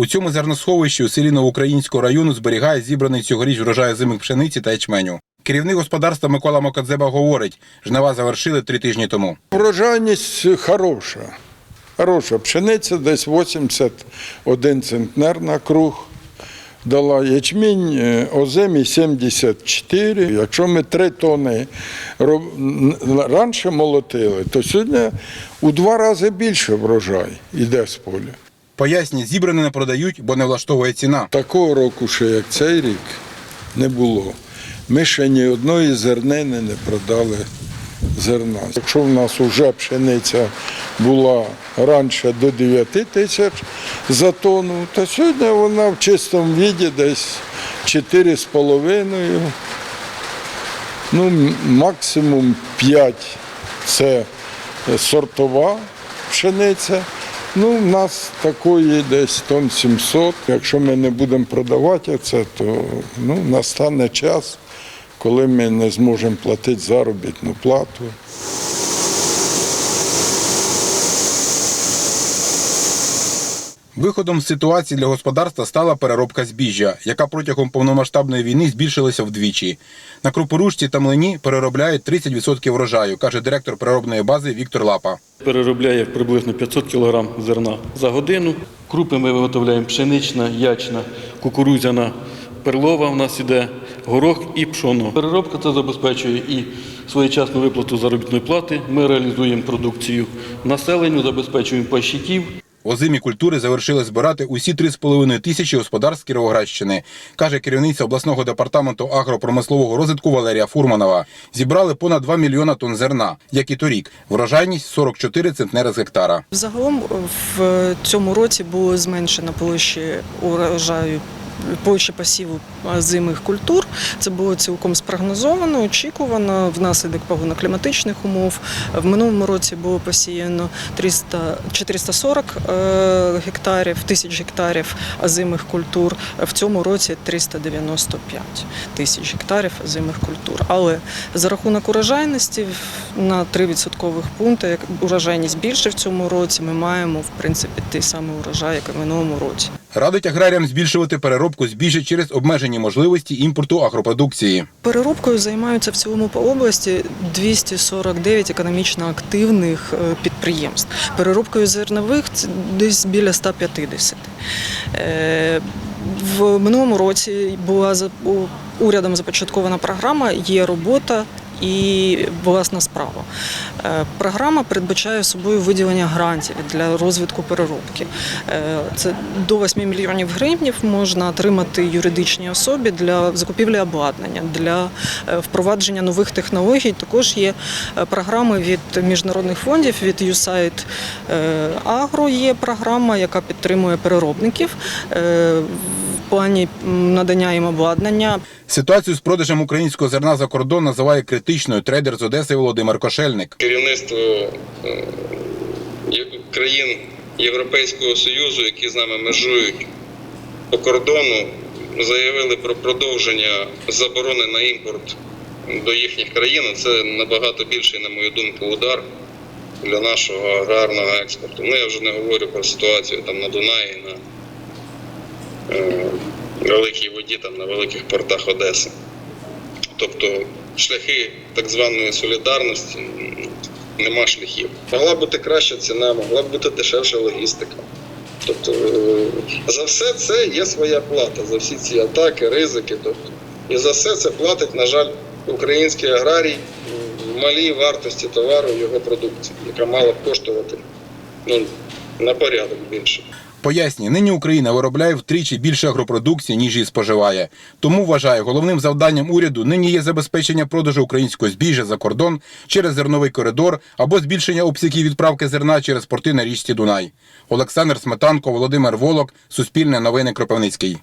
У цьому зерносховищі у селі Новоукраїнського району зберігає зібраний цьогоріч врожай озимих пшениці та ячменю. Керівник господарства Микола Мокадзеба говорить, жнива завершили три тижні тому. Врожайність хороша. Хороша пшениця, десь 81 центнер на круг. Дала ячмінь е, озимі 74. Якщо ми 3 тони раніше молотили, то сьогодні у два рази більше врожай йде з поля. Пояснює, зібране не продають, бо не влаштовує ціна. Такого року, ще як цей рік, не було. Ми ще ні одної зернини не продали зерна. Якщо в нас вже пшениця була раніше до 9 тисяч за тонну, то сьогодні вона в чистому віді десь 4,5. Ну, максимум 5 це сортова пшениця. Ну, в нас такої десь тонн 700. Якщо ми не будемо продавати це, то ну, настане час, коли ми не зможемо платити заробітну плату. Виходом з ситуації для господарства стала переробка збіжжя, яка протягом повномасштабної війни збільшилася вдвічі. На крупорушці та млині переробляють 30% врожаю, каже директор переробної бази Віктор Лапа. Переробляє приблизно 500 кг зерна за годину. Крупи ми виготовляємо пшенична, ячна, кукурудзяна, перлова у нас іде, горох і пшоно. Переробка це забезпечує і своєчасну виплату заробітної плати. Ми реалізуємо продукцію населенню, забезпечуємо пайщиків. Озимі культури завершили збирати усі 3,5 тисячі господарств Кіровоградщини, каже керівниця обласного департаменту агропромислового розвитку Валерія Фурманова. Зібрали понад 2 мільйона тонн зерна, як і торік. Врожайність 44 центнери з гектара. Загалом в цьому році було зменшено площі урожаю. Площі посіву зимих культур це було цілком спрогнозовано, очікувано внаслідок погодно-кліматичних умов. В минулому році було посіяно 300, 440 е, гектарів, тисяч гектарів озимих культур. В цьому році 395 тисяч гектарів озимих культур. Але за рахунок урожайності на 3 відсоткових пункти, як урожайність більше в цьому році, ми маємо в принципі той самий урожай, як і в минулому році. Радить аграріям збільшувати переробку збіжжя через обмежені можливості імпорту агропродукції. Переробкою займаються в цілому по області 249 економічно активних е, підприємств. Переробкою зернових десь біля 150. Е, В минулому році була урядом започаткована програма Є робота. І власна справа. Е, Програма передбачає собою виділення грантів для розвитку переробки. Е, Це до 8 мільйонів гривнів можна отримати юридичній особі для закупівлі обладнання, для е, впровадження нових технологій. Також є програми від міжнародних фондів, від USAID Agro є програма, яка підтримує переробників плані надання їм обладнання. Ситуацію з продажем українського зерна за кордон називає критичною трейдер з Одеси Володимир Кошельник. керівництво е, країн Європейського Союзу, які з нами межують по кордону, заявили про продовження заборони на імпорт до їхніх країн. Це набагато більший, на мою думку, удар для нашого аграрного експорту. Ну я вже не говорю про ситуацію там на Дунаї, на великій воді, там на великих портах Одеси. Тобто шляхи так званої солідарності нема шляхів. Могла бути краща ціна, могла б бути дешевша логістика. Тобто е, за все це є своя плата, за всі ці атаки, ризики. Тобто. І за все це платить, на жаль, український аграрій в малій вартості товару його продукції, яка мала б коштувати ну, на порядок більше. Пояснює, нині Україна виробляє втричі більше агропродукції, ніж її споживає. Тому вважає, головним завданням уряду нині є забезпечення продажу українського збіжжя за кордон через зерновий коридор або збільшення обсягів відправки зерна через порти на річці Дунай. Олександр Сметанко, Володимир Волок, Суспільне новини Кропивницький.